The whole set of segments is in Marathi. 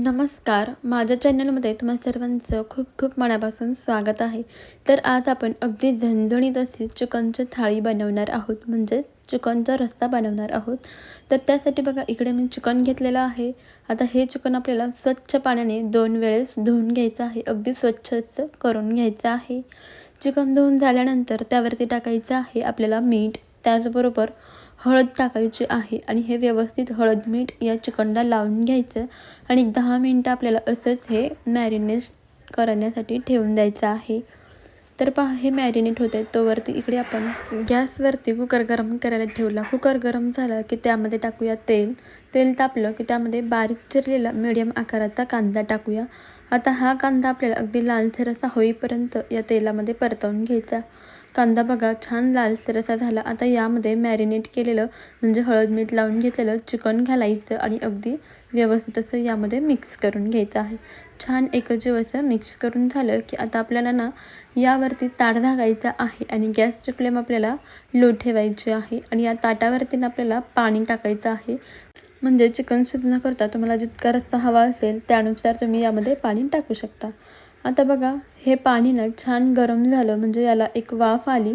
नमस्कार. माझ्या चॅनलमध्ये तुम्हा सर्वांचं खूप खूप मनापासून स्वागत आहे. तर आज आपण अगदी झणझणीत अशी चिकनची थाळी बनवणार आहोत. म्हणजेच चिकनचा रस्ता बनवणार आहोत. तर त्यासाठी बघा इकडे मी चिकन घेतलेलं आहे. आता हे चिकन आपल्याला स्वच्छ पाण्याने दोन वेळेस धुवून घ्यायचं आहे. अगदी स्वच्छ असं करून घ्यायचं आहे. चिकन धुवून झाल्यानंतर त्यावरती टाकायचं आहे आपल्याला मीठ. त्याचबरोबर हळद टाकायची आहे आणि हे व्यवस्थित हळद मीठ या चिकनला लावून घ्यायचं आणि दहा मिनटं आपल्याला असंच हे मॅरिनेट करण्यासाठी ठेवून द्यायचं आहे. तर पहा हे मॅरिनेट होते तोवरती इकडे आपण गॅसवरती कुकर गरम करायला ठेवला. कुकर गरम झाला की त्यामध्ये टाकूया तेल. तेल तापलं की त्यामध्ये बारीक चिरलेला मिडियम आकाराचा कांदा टाकूया. आता हा कांदा आपल्याला अगदी लालसर असा होईपर्यंत या तेलामध्ये परतवून घ्यायचा. कांदा बघा छान लालसर असा झाला. आता यामध्ये मॅरिनेट केलेलं म्हणजे हळद मीठ लावून घेतलेलं चिकन घालायचं आणि अगदी व्यवस्थित असं यामध्ये मिक्स करून घ्यायचं आहे. छान एकजीव असं मिक्स करून झालं की आता आपल्याला ना यावरती ताट धागायचा आहे आणि गॅसची फ्लेम आपल्याला लो ठेवायची आहे आणि या ताटावरती ना आपल्याला पाणी टाकायचं आहे. म्हणजे चिकन शिजण्याकरता तुम्हाला जितका रस्ता हवा असेल त्यानुसार तुम्ही यामध्ये पाणी टाकू शकता. आता बघा हे पाणी ना छान गरम झालं. म्हणजे याला एक वाफ आली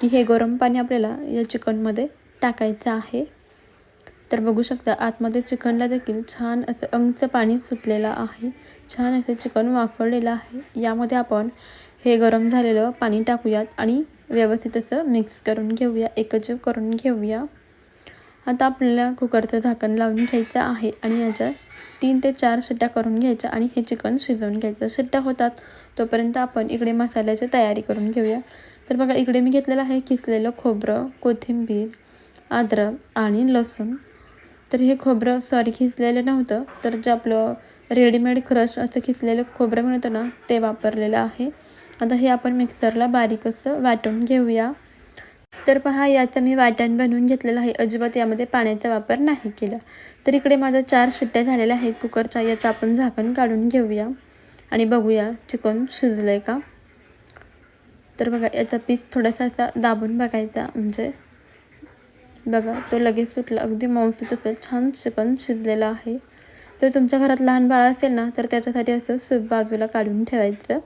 की हे गरम पाणी आपल्याला या चिकनमध्ये टाकायचं आहे. तर बघू शकता आतमध्ये चिकनला देखील छान असं अंगचं पाणी सुटलेलं आहे. छान असं चिकन वाफळलेलं आहे. यामध्ये आपण हे गरम झालेलं पाणी टाकूयात आणि व्यवस्थित असं मिक्स करून घेऊया एकजीव करून घेऊया. आता आपल्याला कुकरचं झाकण लावून घ्यायचं आहे आणि याच्या तीन ते चार शिट्ट्या करून घ्यायच्या आणि हे चिकन शिजवून घ्यायचं. शिट्ट्या होतात तोपर्यंत आपण इकडे मसाल्याची तयारी करून घेऊया. तर बघा इकडे मी घेतलेलं आहे किसलेलं खोबरं कोथिंबीर अद्रक आणि लसूण. तर हे खोबरं सॉरी खिसलेलं नव्हतं तर जे आपलं रेडीमेड क्रश असं खिसलेलं खोबरं मिळतं ना ते वापरलेलं आहे. आता हे आपण मिक्सरला बारीक असं वाटून घेऊया. तर पहा याचं मी वाटण बनवून घेतलेलं आहे. अजिबात यामध्ये पाण्याचा वापर नाही केला. तर इकडे माझं चार शिट्ट्या झालेल्या आहेत. कुकरच्या याचं आपण झाकण काढून घेऊया. आणि बघूया चिकन शिजलं आहे का? तर बघा याचा पीस थोडासा असा दाबून बघायचा. म्हणजे बघा तो लगेच सुटला. अगदी मौसूत असेल छान चिकन शिजलेलं आहे. तर तुमच्या घरात लहान बाळ असेल ना तर त्याच्यासाठी असं सूप बाजूला काढून ठेवायचं.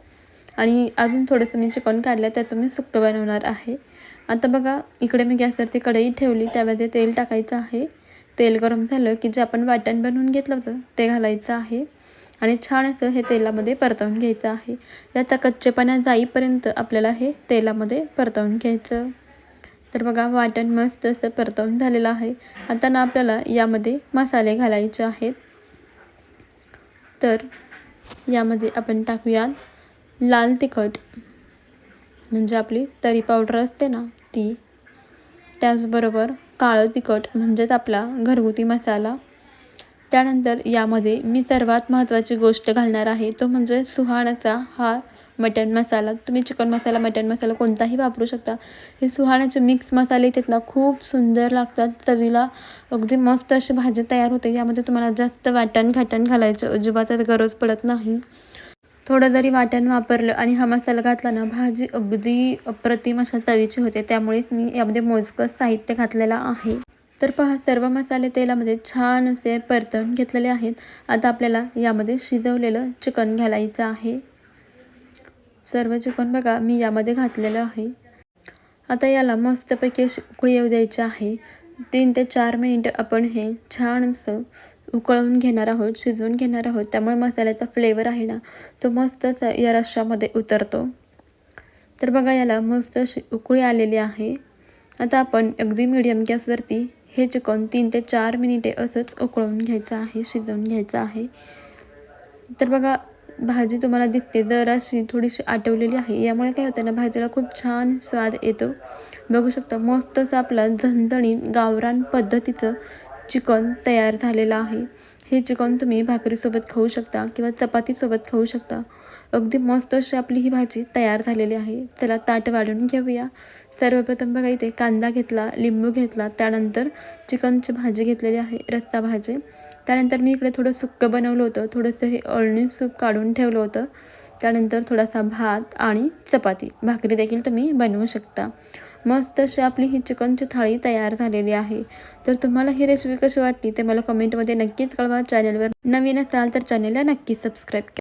आणि अजून थोडंसं मी चिकन काढलं त्याचं मी सुक्कं बनवणार आहे. आता बघा इकडे मी गॅसवरती कढई ठेवली त्यामध्ये तेल टाकायचं आहे. तेल गरम झालं की जे आपण वाटण बनवून घेतलं होतं ते घालायचं आहे. आणि छान असं हे तेलामध्ये परतवून घ्यायचं आहे. याचा कच्चेपणा जाईपर्यंत आपल्याला हे तेलामध्ये परतवून घ्यायचं. तर बघा वाटण मस्त असं परतवून झालेलं आहे. आता ना आपल्याला यामध्ये मसाले घालायचे आहेत. तर यामध्ये आपण टाकूयात. लाल तिखट म्हणजे आपली तरी पावडर असते ना ती. त्याचबरोबर काळं तिखट म्हणजेच आपला घरगुती मसाला. त्यानंतर यामध्ये मी सर्वात महत्त्वाची गोष्ट घालणार आहे तो म्हणजे सुहाणाचा हा मटण मसाला. तुम्ही चिकन मसाला मटन मसाला कोणताही वापरू शकता. हे सुहाण्याचे मिक्स मसाले त्यातला खूप सुंदर लागतात. चवीला अगदी मस्त अशी भाजी तयार होते. यामध्ये तुम्हाला जास्त वाटण घाटण घालायचं अजिबातच गरज पडत नाही. थोडं जरी वाटण वापरलं आणि हा मसाला घातला ना भाजी अगदी अप्रतिम अशा चवीची होते. त्यामुळेच मी यामध्ये मोजकं साहित्य घातलेलं आहे. तर पहा सर्व मसाले तेलामध्ये छान असे परतवून घेतलेले आहेत. आता आपल्याला यामध्ये शिजवलेलं चिकन घालायचं आहे. सर्व चिकन बघा मी यामध्ये घातलेलं आहे. आता याला मस्तपैकी अशी उकळी येऊ द्यायची आहे. तीन ते चार मिनिटं आपण हे छान असं उकळवून घेणार आहोत शिजवून घेणार आहोत त्यामुळे मसाल्याचा फ्लेवर आहे ना तो मस्तच या रश्श्यामध्ये उतरतो. तर बघा याला मस्त अशी उकळी आलेली आहे. आता आपण अगदी मिडियम गॅसवरती हे चिकन तीन ते चार मिनिटे असंच उकळून घ्यायचं आहे शिजवून घ्यायचं आहे. तर बघा भाजी तुम्हाला दिसते जराशी थोडीशी आटवलेली आहे. यामुळे काय होतं ना भाजीला खूप छान स्वाद येतो. बघू शकता मस्तच आपला झणझणीत गावरान पद्धतीचं चिकन तयार झालेलं आहे. हे चिकन तुम्ही भाकरीसोबत खाऊ शकता किंवा चपातीसोबत खाऊ शकता. अगदी मस्त अशी आपली ही भाजी तयार झालेली आहे. त्याला ताट वाढून घेऊया. सर्वप्रथम बघा इथे कांदा घेतला लिंबू घेतला त्यानंतर चिकनची भाजी घेतलेली आहे रस्सा भाजी. त्यानंतर मी इकडे थोडं सुक्कं बनवलं होतं. थोडंसं हे अळणी सूप काढून ठेवलं होतं. त्यानंतर थोडासा भात आणि चपाती. भाकरी देखील तुम्ही बनवू शकता. मस्त अशी आपली ही चिकनची थाळी तयार झालेली आहे. तर तुम्हाला ही रेसिपी कशी वाटली ते मला कमेंटमध्ये नक्कीच कळवा. चॅनलवर नवीन असाल तर चॅनलला नक्की सबस्क्राईब